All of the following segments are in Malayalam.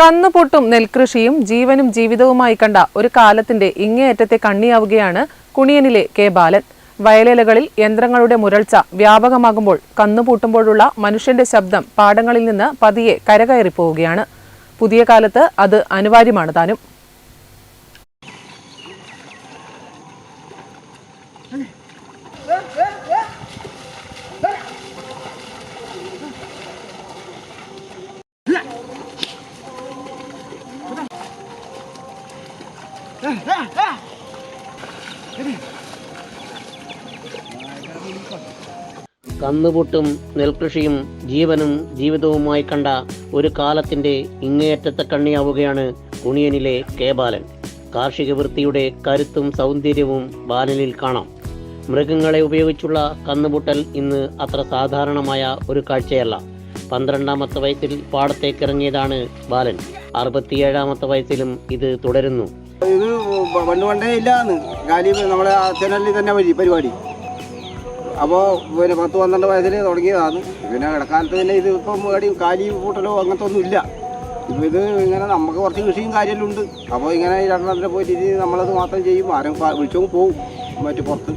കന്നുപൊട്ടും നെൽകൃഷിയും ജീവനും ജീവിതവുമായി കണ്ട ഒരു കാലത്തിന്റെ ഇങ്ങേയറ്റത്തെ കണ്ണിയാവുകയാണ് കുണിയനിലെ കെ ബാലൻ. വയലേലകളിൽ യന്ത്രങ്ങളുടെ മുരൾച്ച വ്യാപകമാകുമ്പോൾ കന്നുപൂട്ടുമ്പോഴുള്ള മനുഷ്യന്റെ ശബ്ദം പാടങ്ങളിൽ നിന്ന് പതിയെ കരകയറിപ്പോവുകയാണ്. പുതിയ കാലത്ത് അത് അനിവാര്യമാണ് താനും. കന്നുപൊട്ടും നെൽകൃഷിയും ജീവനും ജീവിതവുമായി കണ്ട ഒരു കാലത്തിന്റെ ഇങ്ങേയറ്റത്തെ കണ്ണിയാവുകയാണ് കുണിയനിലെ കെ ബാലൻ കാർഷിക വൃത്തിയുടെ കരുത്തും സൗന്ദര്യവും ബാലനിൽ കാണാം. മൃഗങ്ങളെ ഉപയോഗിച്ചുള്ള കന്നുപൊട്ടൽ ഇന്ന് അത്ര സാധാരണമായ ഒരു കാഴ്ചയല്ല. പന്ത്രണ്ടാമത്തെ വയസ്സിൽ പാടത്തേക്കിറങ്ങിയതാണ് ബാലൻ. അറുപത്തിയേഴാമത്തെ വയസ്സിലും ഇത് തുടരുന്നു. ഇത് പണ്ട് പണ്ടേ ഇല്ലാന്ന്. കാലി നമ്മളെ ചാനലിൽ തന്നെ വഴി പരിപാടി. അപ്പോൾ പിന്നെ പത്ത് പന്ത്രണ്ട് വയസ്സിൽ തുടങ്ങിയതാണ്. പിന്നെ ഇടക്കാലത്ത് തന്നെ ഇത് ഇപ്പം എവിടെയും കാലി പൂട്ടലോ അങ്ങനത്തെ ഒന്നും ഇല്ല. ഇപ്പം ഇത് ഇങ്ങനെ നമുക്ക് കുറച്ച് കൃഷിയും കാര്യമെല്ലാം ഉണ്ട് അപ്പോൾ ഇങ്ങനെ രണ്ടെണ്ണത്തിൽ പോയിട്ട് നമ്മളത് മാത്രം ചെയ്യും. ആരും വിളിച്ചോങ്ങ് പോകും മറ്റു പുറത്ത്.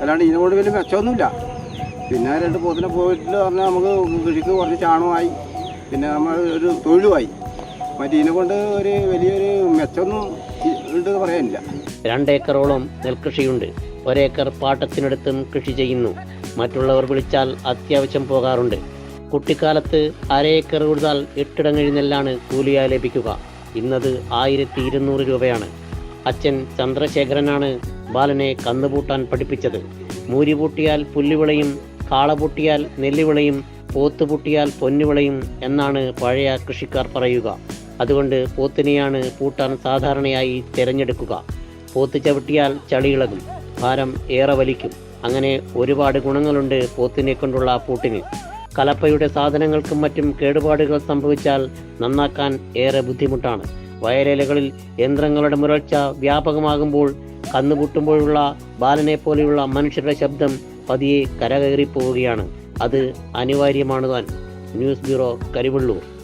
അല്ലാണ്ട് ഇതിനോട് വലിയ മെച്ചമൊന്നുമില്ല. പിന്നെ രണ്ട് പോത്തിനെ പോയിട്ട് പറഞ്ഞാൽ നമുക്ക് കൃഷിക്ക് കുറച്ച് ചാണകമായി. പിന്നെ നമ്മൾ ഒരു തൊഴിലുമായി. മറ്റേ ഇതിനെ കൊണ്ട് ഒരു വലിയൊരു മെച്ചമൊന്നും ഉണ്ടെന്ന് പറയാനില്ല. രണ്ടേക്കറോളം നെൽകൃഷിയുണ്ട്. ഒരേക്കർ പാട്ടത്തിനടുത്തും കൃഷി ചെയ്യുന്നു. മറ്റുള്ളവർ വിളിച്ചാൽ അത്യാവശ്യം പോകാറുണ്ട്. കുട്ടിക്കാലത്ത് അരയേക്കർ ഉഴുതാൽ എട്ടിടങ്ങഴി നെല്ലാണ് കൂലിയായി ലഭിക്കുക. ഇന്നത് ആയിരത്തി ഇരുന്നൂറ് രൂപയാണ്. അച്ഛൻ ചന്ദ്രശേഖരനാണ് ബാലനെ കന്നുപൂട്ടാൻ പഠിപ്പിച്ചത്. മൂരി പൂട്ടിയാൽ പുല്ലുവിളയും കാള പൂട്ടിയാൽ നെല്ലുവിളയും പോത്തുപൂട്ടിയാൽ പൊന്നുവിളയും എന്നാണ് പഴയ കൃഷിക്കാർ പറയുക. അതുകൊണ്ട് പോത്തിനെയാണ് പൂട്ടാൻ സാധാരണയായി തിരഞ്ഞെടുക്കുക. പോത്ത് ചവിട്ടിയാൽ ചളിയിളകും ഭാരം ഏറെ വലിക്കും. അങ്ങനെ ഒരുപാട് ഗുണങ്ങളുണ്ട് പോത്തിനെ കൊണ്ടുള്ള പൂട്ടിന്. കലപ്പയുടെ സാധനങ്ങൾക്കും മറ്റും കേടുപാടുകൾ സംഭവിച്ചാൽ നന്നാക്കാൻ ഏറെ ബുദ്ധിമുട്ടാണ്. വയലേലകളിൽ യന്ത്രങ്ങളുടെ മുരൾച്ച വ്യാപകമാകുമ്പോൾ കന്നുപൂട്ടുമ്പോഴുള്ള ബാലനെ പോലെയുള്ള മനുഷ്യരുടെ ശബ്ദം പതിയെ കരകയറിപ്പോവുകയാണ്. അത് അനിവാര്യമാണ് താൻ. News bureau Karivellur.